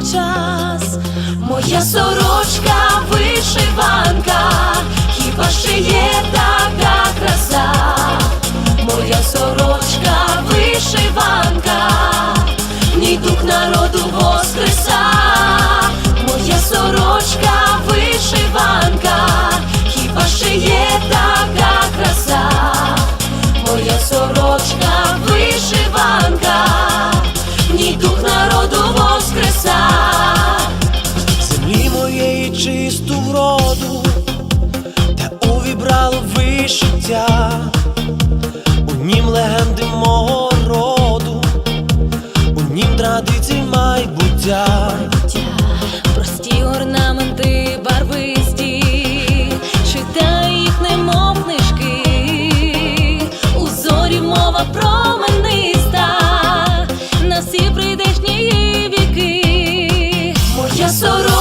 повсякчас. Моя сорочка вишиванка, вишиття, у нім легенди мого роду, у нім традицій майбуття. Прості орнаменти барвисті, читай їх, немов книжки, у зорі мова промениста, на всі прийдешні віки. Моя сорочка